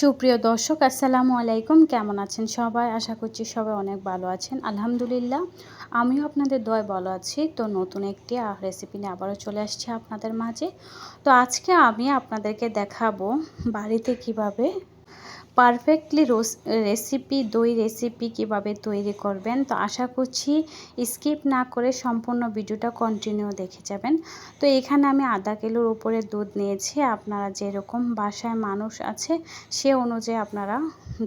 সুপ্রিয় দর্শক, আসসালামু আলাইকুম। কেমন আছেন সবাই? আশা করছি সবাই অনেক ভালো আছেন। আলহামদুলিল্লাহ, আমিও আপনাদের দয় ভালো আছি। তো নতুন একটি রেসিপি নিয়ে আবারও চলে আসছি আপনাদের মাঝে। তো আজকে আমি আপনাদেরকে দেখাবো বাড়িতে কীভাবে পারফেক্টলি রেসিপি, দই রেসিপি কীভাবে তৈরি করবেন? তো আশা করছি স্কিপ না করে সম্পূর্ণ ভিডিওটা কন্টিনিউ দেখে যাবেন। তো এখানে আমি আধা কিলোর উপরে দুধ নিয়েছি। আপনারা যেরকম বাসায় মানুষ আছে, সে অনুযায়ী আপনারা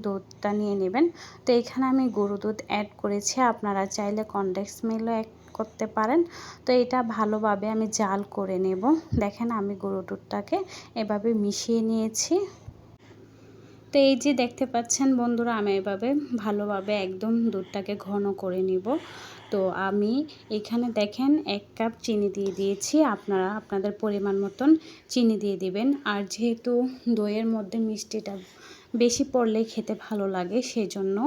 দুধটা নিয়ে নেবেন। তো এখানে আমি গরু দুধ অ্যাড করেছি। আপনারা চাইলে কন্ডেক্স মিলও অ্যাড করতে পারেন। তো এটা ভালোভাবে আমি জাল করে নেব। দেখেন আমি গরু দুধটাকে এভাবে মিশিয়ে নিয়েছি। তো এই যে দেখতে পাচ্ছেন বন্ধুরা, আমি এভাবে ভালোভাবে একদম দুধটাকে ঘন করে নিব। তো আমি এখানে দেখেন এক কাপ চিনি দিয়ে দিয়েছি। আপনারা আপনাদের পরিমাণ মতন চিনি দিয়ে দিবেন। আর যেহেতু দইয়ের মধ্যে মিষ্টিটা বেশি পড়লে খেতে ভালো লাগে সেই জন্য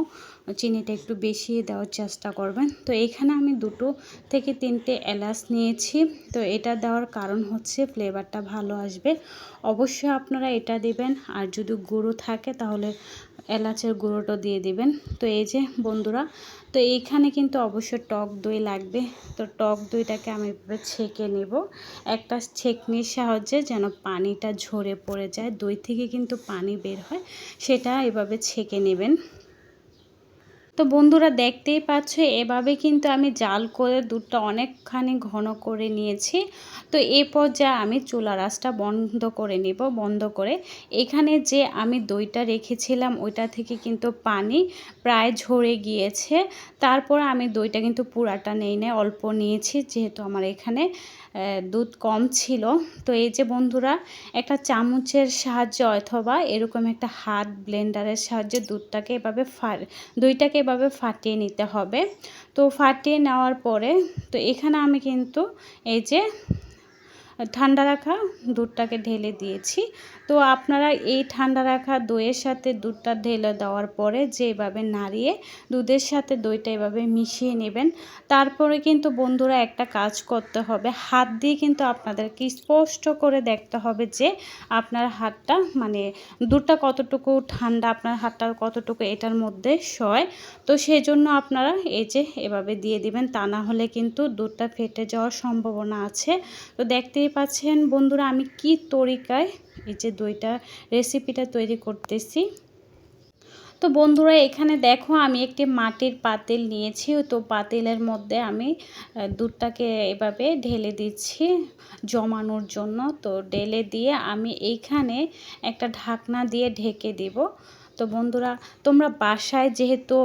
চিনিটা একটু বেশি দেওয়ার চেষ্টা করবেন। তো এখানে আমি দুটো থেকে তিনটে এলাচ নিয়েছি। তো এটা দেওয়ার কারণ হচ্ছে ফ্লেভারটা ভালো আসবে। অবশ্যই আপনারা এটা দেবেন, আর যদি গুঁড়ো থাকে তাহলে এলাচের গুঁড়োটা দিয়ে দিবেন। তো এই যে বন্ধুরা, তো এইখানে কিন্তু অবশ্যই টক দই লাগবে। তো টক দইটাকে আমি এভাবে ছেঁকে নেব। একটা ছেঁকনির সাহায্যে যেন পানিটা ঝরে পড়ে যায়। দই থেকে কিন্তু পানি বের হয়, সেটা এভাবে ছেঁকে নেবেন। তো বন্ধুরা দেখতেই পাচ্ছ, এভাবে কিন্তু আমি জাল করে দুধটা অনেকখানি ঘন করে নিয়েছি। তো এই পর্যায়ে আমি চুলা রাসটা বন্ধ করে নিব, বন্ধ করে। এখানে যে আমি দইটা রেখেছিলাম, ওইটা থেকে কিন্তু পানি প্রায় ঝরে গিয়েছে। তারপর আমি দইটা কিন্তু পুরাটা নেই নেই অল্প নিয়েছি, যেহেতু আমার এখানে দুধ কম ছিল। তো এই যে বন্ধুরা, একটা চামচের সাহায্যে অথবা এরকম একটা হাত ব্লেন্ডারের সাহায্যে দুধটাকে এভাবে ফার, দইটাকে এভাবে ফাটিয়ে নিতে হবে। তো ফাটিয়ে নেওয়ার পরে তো এখানে আমি কিন্তু এই যে ঠান্ডা রাখা দুধটাকে ঢেলে দিয়েছি। তো আপনারা এই ঠান্ডা রাখা দইয়ের সাথে দুধটা ঢেলে দেওয়ার পরে যেভাবে নাড়িয়ে দুধের সাথে দইটা এভাবে মিশিয়ে নেবেন। তারপরে কিন্তু বন্ধুরা একটা কাজ করতে হবে। হাত দিয়ে কিন্তু আপনাদেরকে স্পষ্ট করে দেখতে হবে যে আপনার হাতটা মানে দুধটা কতটুকু ঠান্ডা, আপনার হাতটা কতটুকু এটার মধ্যে সয়। তো সেই জন্য আপনারা এই যে এভাবে দিয়ে দিবেন, তা না হলে কিন্তু দুধটা ফেটে যাওয়ার সম্ভাবনা আছে। তো দেখতেই পাচ্ছেন। বন্ধুরা, আমি কি তরিকায় এই যে দইটা রেসিপিটা তৈরি করতেছি? তো বন্ধুরা, এখানে দেখো, আমি একটি মাটির পাতিল নিয়েছি। তো পাতিলের মধ্যে আমি দুধটাকে এভাবে ঢেলে দিচ্ছি জমানোর জন্য। তো ঢেলে দিয়ে আমি এইখানে একটা ঢাকনা দিয়ে ঢেকে দেব। তো বন্ধুরা, তোমরা বাসায় যেহেতু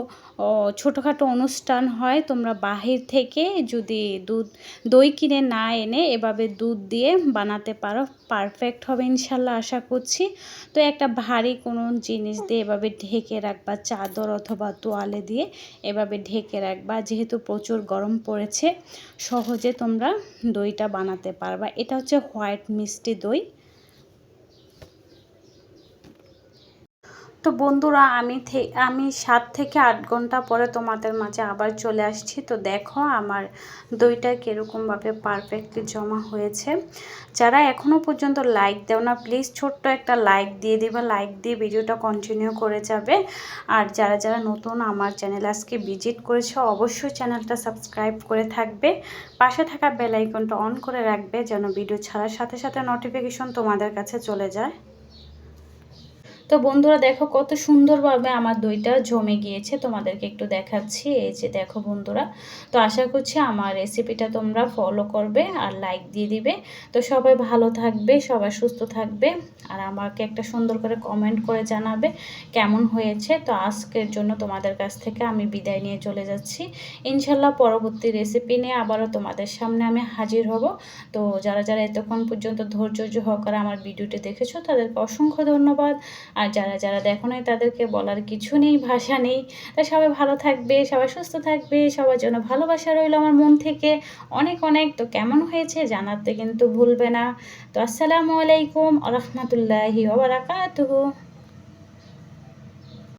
ছোটোখাটো অনুষ্ঠান হয়, তোমরা বাহির থেকে যদি দুধ, দই কিনে না এনে এভাবে দুধ দিয়ে বানাতে পারো পারফেক্ট হবে ইনশাল্লাহ আশা করছি। তো একটা ভারী কোনো জিনিস দিয়ে এভাবে ঢেকে রাখবা, চাদর অথবা তোয়ালে দিয়ে এভাবে ঢেকে রাখবা, যেহেতু প্রচুর গরম পড়েছে, সহজে তোমরা দইটা বানাতে পারবা। এটা হচ্ছে হোয়াইট মিষ্টি দই। তো বন্ধুরা, আমি আমি সাত থেকে আট ঘণ্টা পরে তোমাদের মাঝে আবার চলে আসছি। তো দেখো আমার দইটা কীরকমভাবে পারফেক্টলি জমা হয়েছে। যারা এখনও পর্যন্ত লাইক দেও না প্লিজ ছোট্ট একটা লাইক দিয়ে দিবে। লাইক দিয়ে ভিডিওটা কন্টিনিউ করে যাবে। আর যারা যারা নতুন আমার চ্যানেল আজকে ভিজিট করেছে, অবশ্যই চ্যানেলটা সাবস্ক্রাইব করে থাকবে। পাশে থাকা বেল আইকনটা অন করে রাখবে, যেন ভিডিও ছাড়ার সাথে সাথে নোটিফিকেশন তোমাদের কাছে চলে যায়। তো বন্ধুরা দেখো কত সুন্দরভাবে আমার দইটা জমে গিয়েছে, তোমাদেরকে একটু দেখাচ্ছি, এই যে দেখো বন্ধুরা। তো আশা করছি আমার রেসিপিটা তোমরা ফলো করবে আর লাইক দিয়ে দিবে। তো সবাই ভালো থাকবে, সবাই সুস্থ থাকবে আর আমাকে একটা সুন্দর করে কমেন্ট করে জানাবে কেমন হয়েছে। তো আজকের জন্য তোমাদের কাছ থেকে আমি বিদায় নিয়ে চলে যাচ্ছি। ইনশাল্লাহ পরবর্তী রেসিপি নিয়ে আবারও তোমাদের সামনে আমি হাজির হব। তো যারা যারা এতক্ষণ পর্যন্ত ধৈর্য সহকারে আমার ভিডিওটি দেখেছ, তাদেরকে অসংখ্য ধন্যবাদ। আর যারা যারা দেখো নাই তাদেরকে বলার কিছু নেই, ভাষা নেই। তা সবাই ভালো থাকবে, সবাই সুস্থ থাকবে, সবার জন্য ভালোবাসা রইল আমার মন থেকে। অনেক অনেক। তো কেমন হয়েছে জানাতে কিন্তু ভুলবে না। তো আসসালামু আলাইকুম রহমতুল্লাহি ওবরাকাতুহু